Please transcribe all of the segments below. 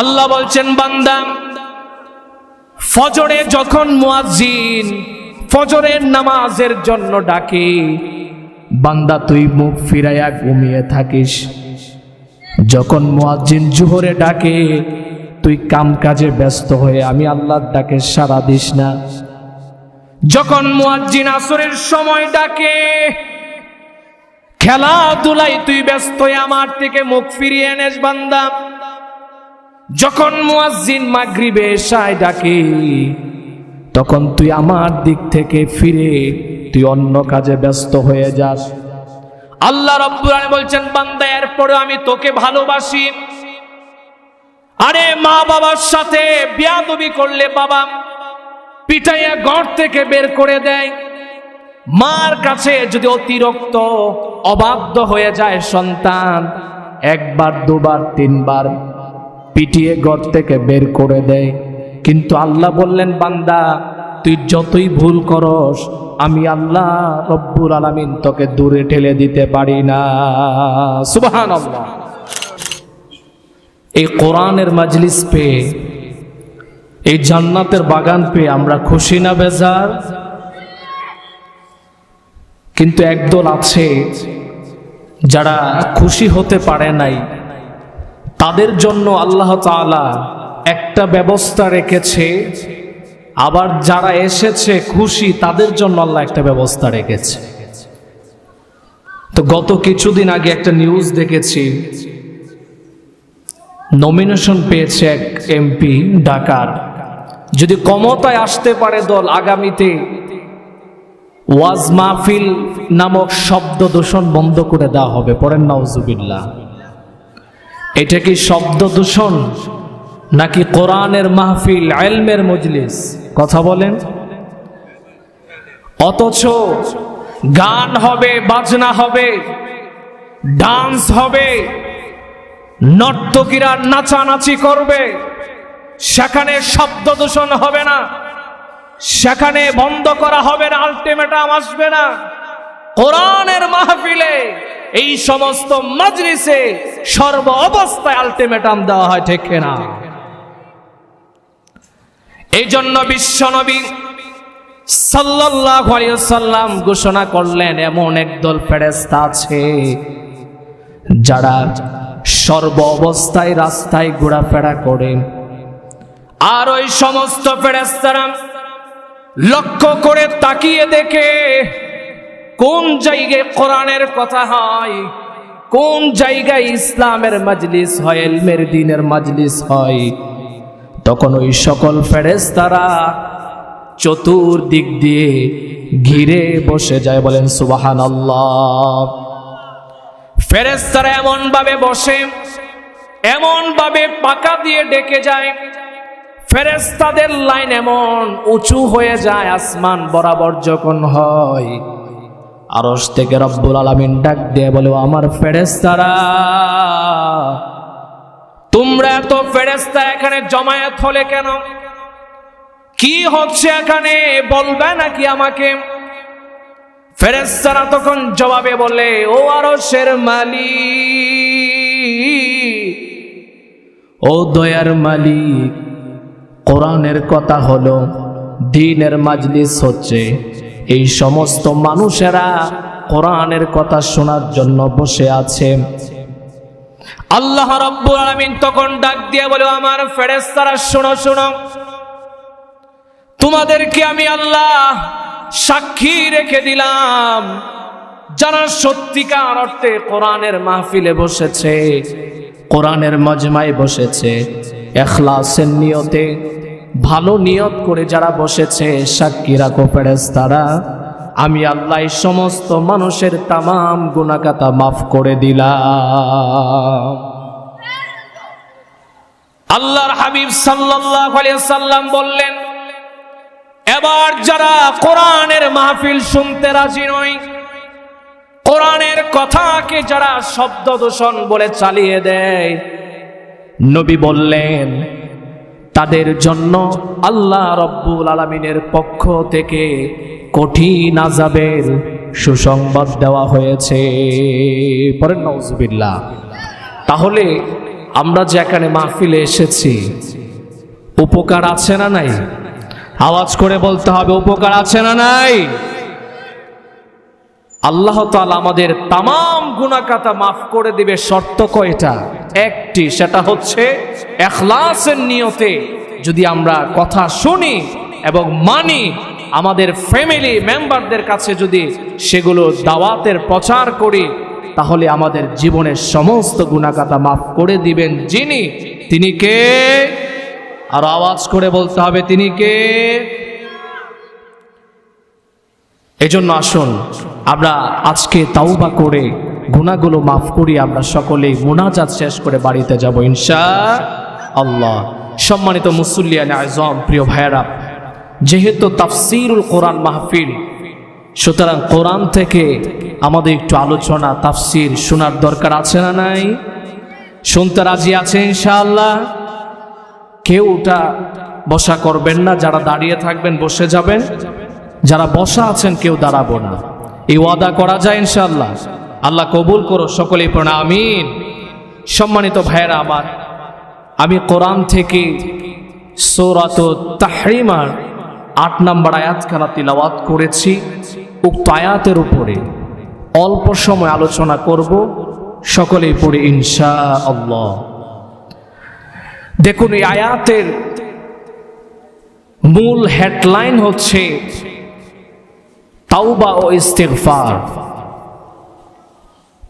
আল্লাহ বলছেন, বান্দা, ফজরে যখন মুয়াজ্জিন ফজরের নামাজের জন্য ডাকে, বান্দা, তুই মুখ ফিরাইয়া ঘুমিয়ে থাকিস। যখন মুয়াজ্জিন জোহরে ডাকে, তুই কাম কাজে ব্যস্ত হয়ে আমি আল্লাহর ডাকে সাড়া দিস না। যখন মুয়াজ্জিন আসরের সময় ডাকে খেলাধুলাই তুই ব্যস্ত আমার থেকে মুখ ফিরিয়ে এনেস, বান্দা। যখন মুয়াজ্জিন মাগরিবে এসায় ডাকে, তখন তুই আমার দিক থেকে ফিরে, তুই অন্য কাজে ব্যস্ত হয়ে যাস। আল্লাহ রব্বুল বলছেন, বান্দা এরপরে আমি তোকে ভালোবাসি। আরে মা বাবার সাথে বিয়াদবি করলে বাবা পিটাইয়া ঘর থেকে বের করে দেয়। মার কাছে যদি অতিরিক্ত অবাধ্য হয়ে যায় সন্তান, একবার, দুবার, তিনবার পিটিয়ে ঘর থেকে বের করে দেয়। কিন্তু আল্লাহ বললেন, বান্দা, তুই যতই ভুল করস, আমি আল্লাহ রব্বুল আলামিন তোকে দূরে ঠেলে দিতে পারি না। সুবহান এই কোরআনের মাজলিস পেয়ে, এই জান্নাতের বাগান পেয়ে আমরা খুশি না বেজার? কিন্তু একদল আছে যারা খুশি হতে পারে নাই। তাদের জন্য আল্লাহ তাআলা একটা ব্যবস্থা রেখেছে। আবার যারা এসেছে খুশি, তাদের জন্য আল্লাহ একটা ব্যবস্থা রেখেছে। তো গত কিছুদিন আগে একটা নিউজ দেখেছি। নমিনেশন পেয়েছে এক এমপি ঢাকার। যদি ক্ষমতায় আসতে পারে দল আগামীতে, ওয়াজ মাহফিল নামক শব্দ দূষণ বন্ধ করে দেওয়া হবে। পরেন নাউজুবিল্লাহ। এটা কি শব্দ দূষণ নাকি কোরআনের মাহফিল আলমের মজলিস? কথা বলেন। অথচ গান হবে, বাজনা হবে, ডান্স হবে, নর্তকীরা নাচানাচি করবে, সেখানে শব্দ দূষণ হবে না, সেখানে বন্ধ করা হবে না আলটিমেটাম আসবে না। কোরআনের মাহফিলে এই সমস্ত মজলিসে সর্ব অবস্থায় আলটিমেটাম দেওয়া হয়, ঠিক না এই জন্য বিশ্বনবী সাল্লাল্লাহু সাল্লাম ঘোষণা করলেন, এমন একদল ফেরেশতা আছে যারা সর্ব অবস্থায় রাস্তায় ঘোরাফেরা করে। আর ওই সমস্ত ফেরেস্তারা লক্ষ্য করে তাকিয়ে দেখে কোন জায়গায় কোরআনের কথা হয়? কোন জায়গায় ইসলামের মজলিস হয় এলমের দিনের মজলিস হয়? তখন ওই সকল ফেরেস্তারা চতুর্দিক দিয়ে ঘিরে বসে যায়, বলেন সুবাহান আল্লাহ ফেরেস্তারা এমন ভাবে বসে এমন ভাবে পাকা দিয়ে ডেকে যায়। ফেরেস্তাদের লাইন এমন উঁচু হয়ে যায়, আসমান বরাবর যখন হয় আরস থেকে রব্বুল আলামিন ডাক দিয়ে বলে আমার ফেরেস্তারা তোমরা এত ফেরেস্তা এখানে জমায়েত হলে কেন? কি হচ্ছে এখানে? বলবে নাকি আমাকে? ফেরেস্তারা তখন জবাবে বলে, ও আরও শের মালিক, ও দয়ার মালিক, কোরআনের কথা হলো, দিনের মাজলিস হচ্ছে। এই সমস্ত মানুষেরা কোরআনের কথা শোনার জন্য বসে আছে। আল্লাহ রব্বুল আলামিন তখন ডাক দিয়ে বলে, আমার ফেরেশতারা, শোনো শোনো। তোমাদেরকে আমি আল্লাহ সাক্ষী রেখে দিলাম, যারা সত্যিকার অর্থে কোরআনের মাহফিলে বসেছে, কোরআনের মজমায় বসেছে, এখলাসের নিয়তে ভালো নিয়ত করে যারা বসেছে, সাক্ষী রাখো তারা আমি আল্লাহ সমস্ত মানুষের তামাম গুণাকাতা মাফ করে দিলাম। আল্লাহর হাবিব সাল্লাম বললেন, এবার যারা কোরআনের মাহফিল শুনতে রাজি নয়, কোরআনের কথাকে যারা শব্দ দূষণ বলে চালিয়ে দেয়, নবী বললেন তাদের জন্য আল্লাহ রব্বুল আলমিনের পক্ষ থেকে কঠিন আজাবের সুসংবাদ দেওয়া হয়েছে। পরেন নজবিল্লা তাহলে আমরা যে এখানে মাহফিলে এসেছি, উপকার আছে না নাই? আওয়াজ করে বলতে হবে, উপকার আছে না নাই? আল্লাহ তাআলা আমাদের তাম গুণাকাতা মাফ করে দিবে, শর্ত কয়টা? একটি, সেটা হচ্ছে এখলাসের নিয়তে যদি আমরা কথা শুনি এবং মানি, আমাদের ফ্যামিলি মেম্বারদের কাছে যদি সেগুলো দাওয়াতের প্রচার করি, তাহলে আমাদের জীবনের সমস্ত গুণাকাতা মাফ করে দিবেন যিনি। তিনি কে? আর আওয়াজ করে বলতে হবে, তিনি কে? এজন্য আসুন। আমরা আজকে তাওবা করে গুণাগুলো মাফ করি, আমরা সকলেই মোনাজাত শেষ করে বাড়িতে যাব ইনশা আল্লাহ। সম্মানিত মুসল্লিয়ান আজম, প্রিয় ভাইয়েরা, যেহেতু তাফসিরুল কোরআন মাহফিল, সুতরাং কোরআন থেকে আমাদের একটু আলোচনা, তাফসির শোনার দরকার আছে না নাই? শুনতে রাজি আছে ইনশাআল্লাহ? কেউ ওটা বসা করবেন না, যারা দাঁড়িয়ে থাকবেন, বসে যাবেন। যারা বসা আছেন, কেউ দাঁড়াবো না। এই ওয়াদা করা যায় ইনশাল্লাহ আল্লাহ কবুল করো সকলেই প্রণা আমিন। সম্মানিত ভাইয়েরা আমার, আমি কোরআন থেকে সৌরাত তাহরিমার আট নম্বর আয়াত খেলা তিলাওয়াত করেছি। উক্ত আয়াতের উপরে অল্প সময় আলোচনা করব, সকলেই পড়ে ইনশা আল্লাহ দেখুন, এই আয়াতের মূল হেডলাইন হচ্ছে তাওবা ও ইস্তেগফার।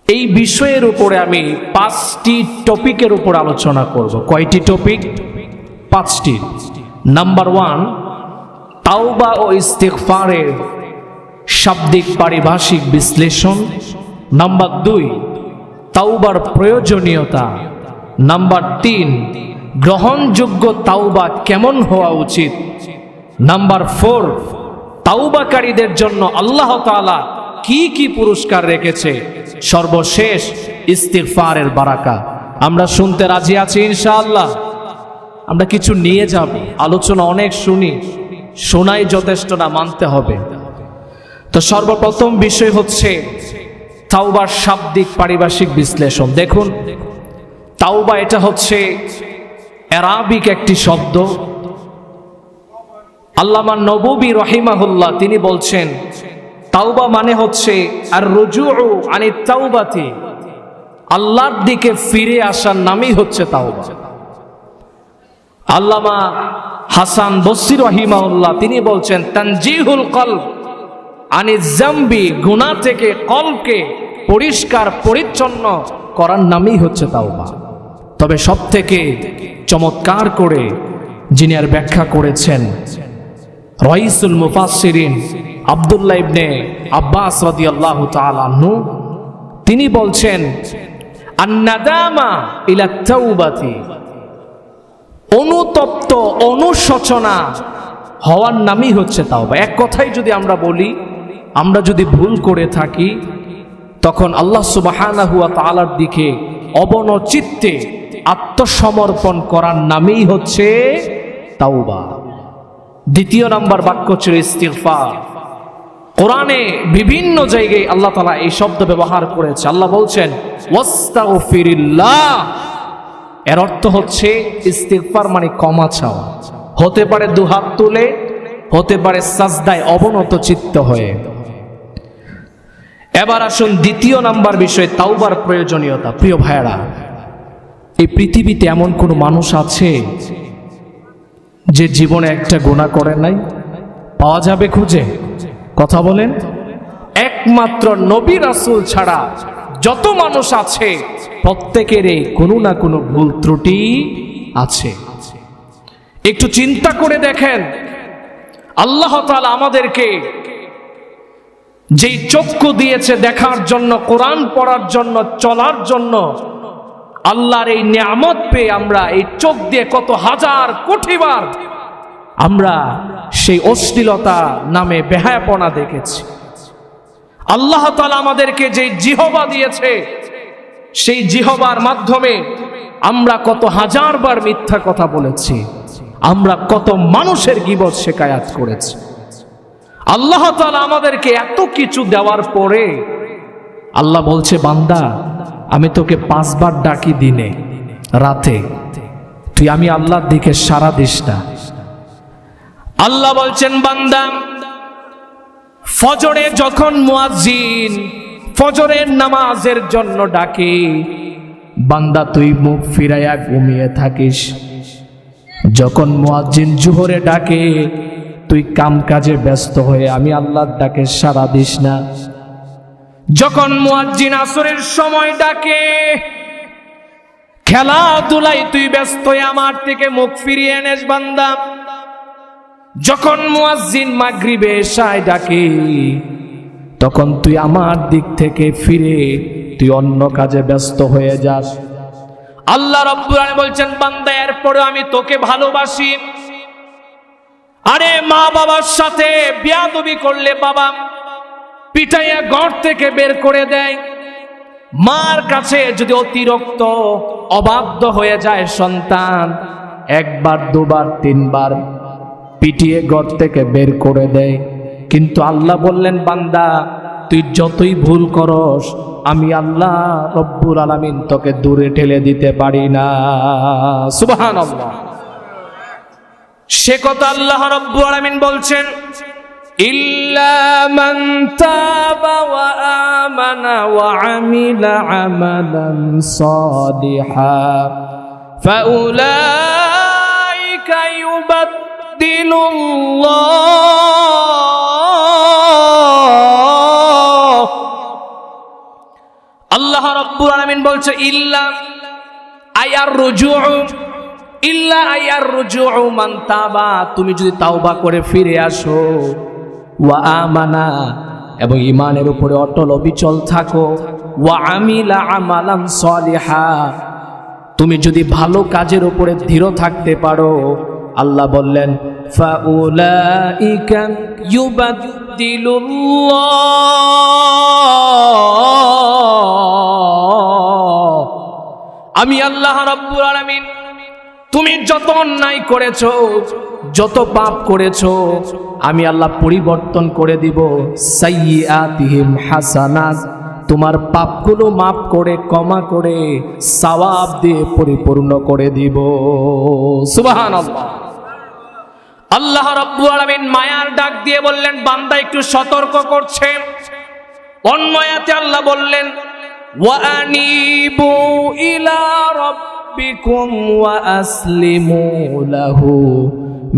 এই বিষয়ের উপরে আমি পাঁচটি টপিকের উপর আলোচনা করব। কয়টি টপিক? পাঁচটি। নাম্বার ওয়ান, তাওবা ও ইস্তেগফারের শাব্দিক পারিভাষিক বিশ্লেষণ। নাম্বার দুই, তাওবার প্রয়োজনীয়তা। নাম্বার তিন, গ্রহণযোগ্য তাওবা কেমন হওয়া উচিত। নাম্বার ফোর তাওবাকারীদের জন্য আল্লাহ তাআলা কি কি পুরস্কার রেখেছে? সর্বশেষ ইস্তিগফারের বারাকা। আমরা শুনতে রাজি আছি ইনশাআল্লাহ। আমরা কিছু নিয়ে যাব। আলোচনা অনেক শুনি। শোনাই যথেষ্ট না, মানতে হবে। তো সর্বপ্রথম বিষয় হচ্ছে তাওবার শাব্দিক পারিভাষিক বিশ্লেষণ। দেখুন, তাওবা এটা হচ্ছে অ্যারাবিক একটি শব্দ। আল্লামা নববী রহিমাহুল্লাহ, তিনি বলছেন, তাওবা মানে হচ্ছে আর রুজু আনি তাওবাতি, আল্লাহর দিকে ফিরে আসার নামই হচ্ছে তাওবা। আল্লামা হাসান বসির রহিমাউল্লাহ তিনি বলছেন, তানজিহুল কলব আনি জাম্বি, গুনাহ থেকে কলকে পরিষ্কার, পরিচ্ছন্ন করার নামই হচ্ছে তাওবা। তবে সব থেকে চমৎকার করে যিনি আর ব্যাখ্যা করেছেন রইসুল মুফাসসিরিন আব্দুল্লাহ ইবনে আব্বাস রাদিয়াল্লাহু তাআলা আনহু, তিনি বলছেন, আন্নাদামা ইলা তাওবাতি অনুতপ্ত অনুশোচনা হওয়ার নামই হচ্ছে তাওবা। এক কথাই যদি আমরা বলি, আমরা যদি ভুল করে থাকি, তখন আল্লাহ সুবহানাহু ওয়া তাআলার দিকে অবনচিত্তে আত্মসমর্পণ করার নামই হচ্ছে তাওবা। দ্বিতীয় নাম্বার বাক্য ছিল ইস্তিগফার। কোরআনে বিভিন্ন জায়গায় আল্লাহ তালা এই শব্দ ব্যবহার করেছে। আল্লাহ বলছেন এর অর্থ হচ্ছে ইস্তিগফার মানে ক্ষমা চাওয়া। হতে পারে দুহাত তুলে, হতে পারে সাজদায় অবনত চিত্ত হয়ে। এবার আসুন দ্বিতীয় নাম্বার বিষয়ে তাওবার প্রয়োজনীয়তা। প্রিয় ভাইয়েরা, এই পৃথিবীতে এমন কোনো মানুষ আছে যে জীবনে একটা গোনা করে নাই, পাওয়া যাবে খুঁজে। কথা বলেন, একমাত্র নবী রাসূল ছাড়া যত মানুষ আছে, প্রত্যেকেরই কোনো না কোনো ভুল ত্রুটি আছে। একটু চিন্তা করে দেখেন, আল্লাহ তাআলা আমাদেরকে যেই চক্ষু দিয়েছে দেখার জন্য, কোরআন পড়ার জন্য, চলার জন্য আল্লাহর এই নিয়ামত পেয়ে আমরা এই চোখ দিয়ে কত হাজার কোটিবার আমরা সেই অশ্লীলতা নামে বেহায়াপনা দেখেছি। আল্লাহ তালা আমাদেরকে যে জিহবা দিয়েছে, সেই জিহবার মাধ্যমে আমরা কত হাজারবার মিথ্যা কথা বলেছি, আমরা কত মানুষের গিবত শেখায়াত করেছি। আল্লাহ তালা আমাদেরকে এত কিছু দেওয়ার পরে আল্লাহ বলছে, বান্দা আমি তোকে পাঁচবার ডাকি দিনে, রাতে। তুই আমি আল্লাহর দিকে সারা দিস না। আল্লাহ বলছেন, বান্দা, ফজরে যখন মুয়াজ্জিন ফজরের নামাজের জন্য ডাকে, বান্দা, তুই মুখ ফিরাইয়া ঘুমিয়ে থাকিস। যখন মুয়াজ্জিন জোহরে ডাকে, তুই কাম কাজে ব্যস্ত হয়ে আমি আল্লাহর ডাকে সারা দিস না। যখন মুয়াজ্জিন আসরের সময় ডাকে খেলাধুলাই তুই ব্যস্ত আমার থেকে মুখ ফিরিয়ে এনেস বান্দা। যখন মুয়াজ্জিন মাগরিবে এশায় ডাকে, তখন তুই আমার দিক থেকে ফিরে, তুই অন্য কাজে ব্যস্ত হয়ে যাস। আল্লাহ রব্বুল বলছেন, বান্দা এরপরে আমি তোকে ভালোবাসি। আরে মা বাবার সাথে বিয়াদবি করলে বাবা পিটাইয়া ঘর থেকে বের করে দেয়। মার কাছে যদি অতিরিক্ত অবাধ্য হয়ে যায় সন্তান, একবার, দুবার, তিনবার পিটিয়ে ঘর থেকে বের করে দেয়। কিন্তু আল্লাহ বললেন, বান্দা, তুই যতই ভুল করস, আমি আল্লাহ রব্বুল আলামিন তোকে দূরে ঠেলে দিতে পারি না। সুবহান সে কথা আল্লাহ রব্বুল আলামিন বলছেন। তাবা ওয়া আমানা ওয়া আমিলা আমালান সালিহা। ফাউলাইকা ইউবাদদিলু আল্লাহ আল্লাহ রব্বুল আলামিন বলছে, ইল্লা আয়ার রুজুউ, ইল্লা আয়ার রুজুউ মান তাবা। তুমি যদি তাওবা করে ফিরে আসো। ওয়া আমানা, এবং ইমানের উপরে অটল অবিচল থাকো। ওয়া আমিলা আমালান সলিহা, তুমি যদি ভালো কাজের উপরে দৃঢ় থাকতে পারো, আল্লাহ বললেন, ফাউলাইকা ইউবাদদিলুল্লাহ। আমি আল্লাহ রাব্বুল আলামিন, তুমি যত অন্যায় করেছ যত পাপ করেছ, আমি আল্লাহ পরিবর্তন করে দিব। সাইয়্যাতিহিম হাসানাত, তোমার পাপগুলো মাফ করে, ক্ষমা করে, সওয়াব দিয়ে পরিপূর্ণ করে দিব। সুবহানাল্লাহ। আল্লাহ রাব্বুল আলামিন মায়ার ডাক দিয়ে বললেন, বান্দা একটু সতর্ক করছে। অন্য আয়াতে আল্লাহ বললেন, ওয়ানিবু ইলা রাব্বিকুম ওয়া আসলিমু লাহু।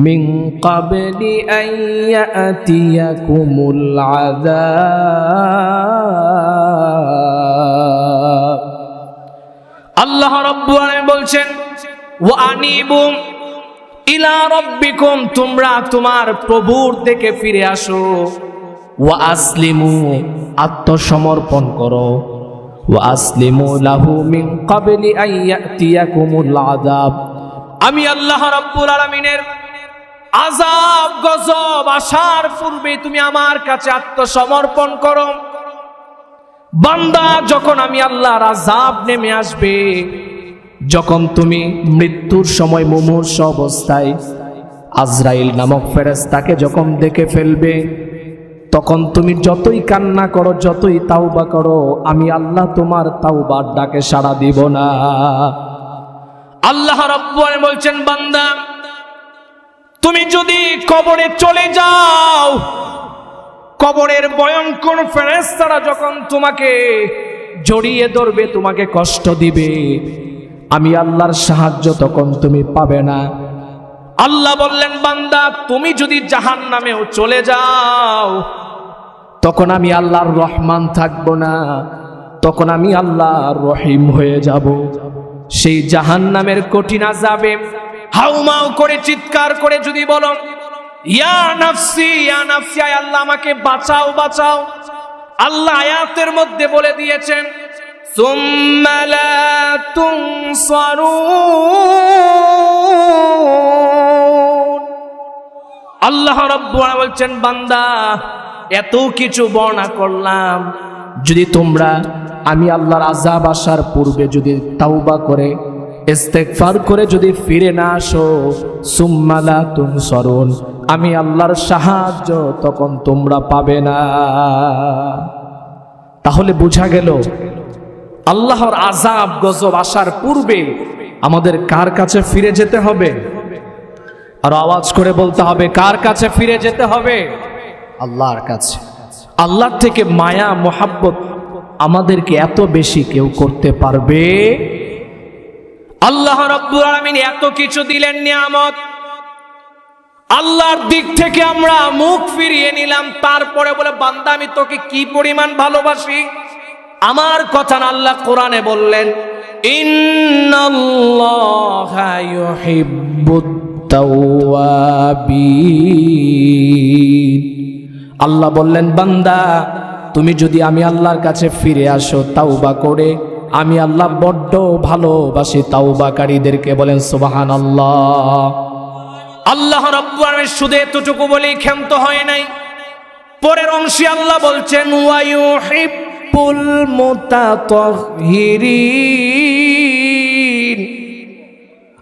মিন ক্বাবলি আন ইয়াতিয়াকুমুল আযাব। আল্লাহ রাব্বুল আলামিন বলছেন ওয়ানিবু ইলা রব্বিকুম, তোমরা তোমার প্রভুর থেকে ফিরে আসো। ওয়া আসলিমু, আত্মসমর্পণ করো। ওয়া আসলিমু লাহু মিন ক্বাবলি আন ইয়াতিয়াকুমুল আযাব। আমি আল্লাহ রাব্বুল আলামিনের আযাব, গজব আসার পূর্বে তুমি আমার কাছে আত্মসমর্পণ করো। বান্দা, যখন আমি আল্লাহর আজাব নেমে আসবে, যখন তুমি মৃত্যুর সময় মুমূর্ষ অবস্থায় আজরাইল নামক ফেরেশতাকে যখন দেখে ফেলবে, তখন তুমি যতই কান্না করো, যতই তাওবা করো, আমি আল্লাহ তোমার তাওবার ডাকে সাড়া দিব না। আল্লাহ রব্বুল বলছেন, বান্দা তুমি যদি কবরে চলে যাও, কবরের ভয়ঙ্কর ফেরেশতারা যখন তোমাকে জড়িয়ে ধরবে, তোমাকে কষ্ট দিবে। আমি আল্লাহর সাহায্য তখন তুমি পাবে না। আল্লাহ বললেন, বান্দা, তুমি যদি জাহান নামেও চলে যাও, তখন আমি আল্লাহর রহমান থাকব না। তখন আমি আল্লাহ রহিম হয়ে যাব। সেই জাহান নামের কঠিনা যাবে। হাউমাউ করে, চিৎকার করে যদি বলো, ইয়া নাফসি ইয়া নাফসি, আয় আল্লাহ, আমাকে বাঁচাও বাঁচাও। আল্লাহ আয়াতের মধ্যে বলে দিয়েছেন, সুম্মা লা তুনসারুন আল্লাহ রব্বুল বলছেন, বান্দা, এত কিছু বর্ণনা করলাম। যদি তোমরা, আমি আল্লাহর আজাব আসার পূর্বে যদি তাওবা করে ইস্তেগফার করে যদি ফিরে না আসো সুম্মালা তুম সরুন আমি আল্লাহর সাহায্য তখন তোমরা পাবে না। তাহলে বোঝা গেল আল্লাহর আজাব গজব আসার পূর্বে আমাদের কার কাছে ফিরে যেতে হবে? আর আওয়াজ করে বলতে হবে কার কাছে ফিরে যেতে হবে? আল্লাহর কাছে। আল্লাহর থেকে মায়া মোহাব্বত আমাদেরকে এত বেশি কেউ করতে পারবে? আল্লাহ রব্বুল আলামিন এত কিছু দিলেন নিয়ামত। আল্লাহর দিক থেকে আমরা মুখ ফিরিয়ে নিলাম, তারপরে বলে, বান্দা, আমি তোকে কি পরিমাণ ভালোবাসি? আমার কথা না আল্লাহ কোরআনে বললেন আল্লাহ বললেন, বান্দা, তুমি যদি আমি আল্লাহর কাছে ফিরে আসো, তাওবা করে আমি আল্লাহ বড্ড ভালোবাসি তাওবাকারীদেরকে বলেন সুবাহান আল্লাহ আল্লাহ রব্বুল সুদে এতটুকু বলেই ক্ষান্ত হয় নাই। পরের অংশে আল্লাহ বলছেন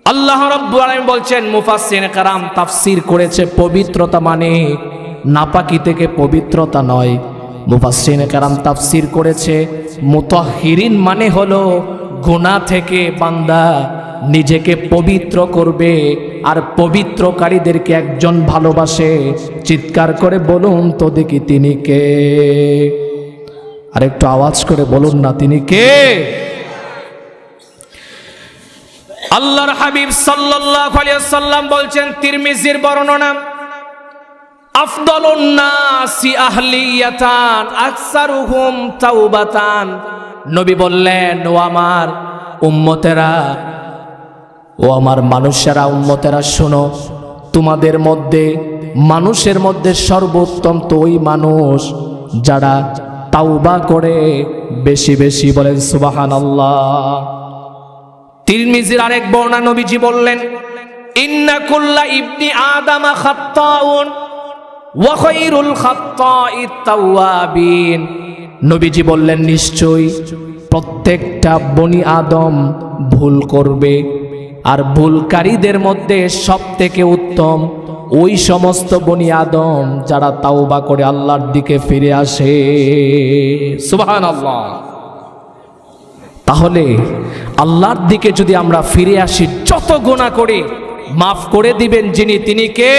আল্লাহ রব্বুল বলছেন, মুফাসসির কারাম তাফসীর করেছে, পবিত্রতা মানে নাপাকি থেকে পবিত্রতা নয়। মুফাসসির কারাম তাফসীর করেছে, মুতাহহিরিন মানে হলো গুনাহ থেকে বান্দা নিজেকে পবিত্র করবে আর পবিত্রকারীদেরকে একজন ভালোবাসে। চিৎকার করে বলুন, তো দেখি তিনি কে? আর একটু আওয়াজ করে বলুন না, তিনি কে? আল্লাহর হাবিব সাল্লাল্লাহু আলাইহি সাল্লাম বলছেন, তিরমিজির বর্ণনা নবী বললেন, ও আমার উম্মতেরা, ও আমার মানুষেরা, উম্মতেরা, শোনো, তোমাদের মধ্যে, মানুষের মধ্যে সর্বোত্তম তো ওই মানুষ যারা তাওবা করে বেশি বেশি বলেন সুবাহান আল্লাহ তিরমিজির আরেক বর্ণা নবীজি বললেন, ইন্না কুল্লা ইবনি আদামা খাত্তাউন। ওয়া খায়রুল খাত্তাইত তাওয়াবিন। নবীজি বললেন, নিশ্চয়ই প্রত্যেকটা বনি আদম ভুল করবে, আর ভুলকারীদের মধ্যে সব থেকে উত্তম ওই সমস্ত বনি আদম যারা তাওবা করে আল্লাহর দিকে ফিরে আসে। সুবহানাল্লাহ। তাহলে আল্লাহর দিকে যদি আমরা ফিরে আসি, যত গোনা করি, মাফ করে দিবেন যিনি, তিনি কে?